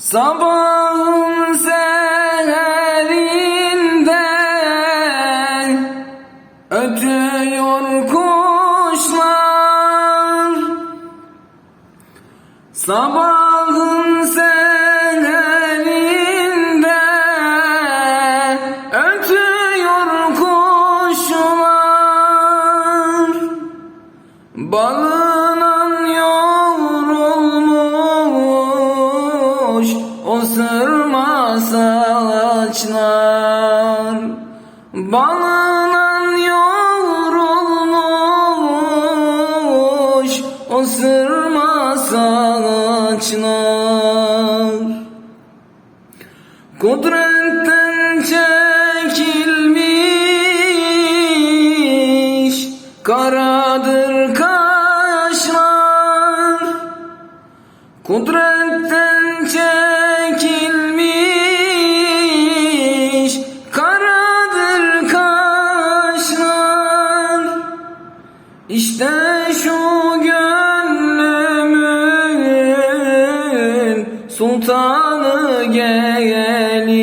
Sabahın seherinde ötüyor kuşlar. Sabahın seherinde ötüyor kuşlar. Balından saçlar Balından yoğrulmuş o sırma saçlar. Kudretten çekilmiş karadır kaşlar. Kudretten çekilmiş İşte şu gönlümün sultanı gelir.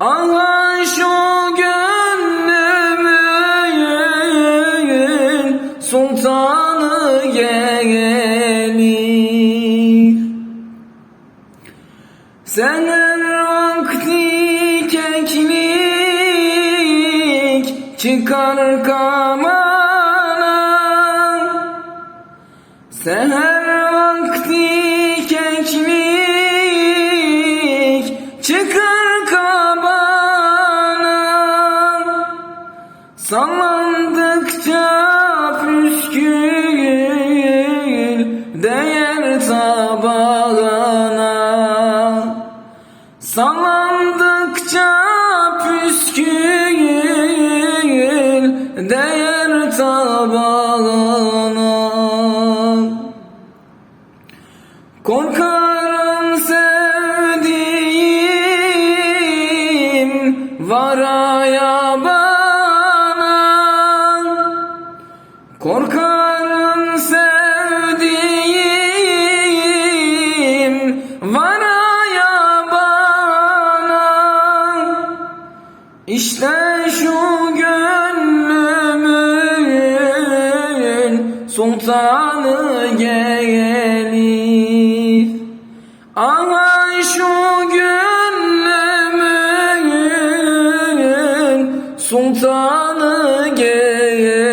Aha şu gönlümün sultanı gelir. Seher vakti keklik çıkar kamana çıkar kabana Sallandıkça püskül değer tabağına Sallandıkça püskül değer tabağına Korkarım sevdiğim varaya bana Korkarım sevdiğim. Varaya bana İşte şu gönlümün sultanı gelir Ama sultanı gel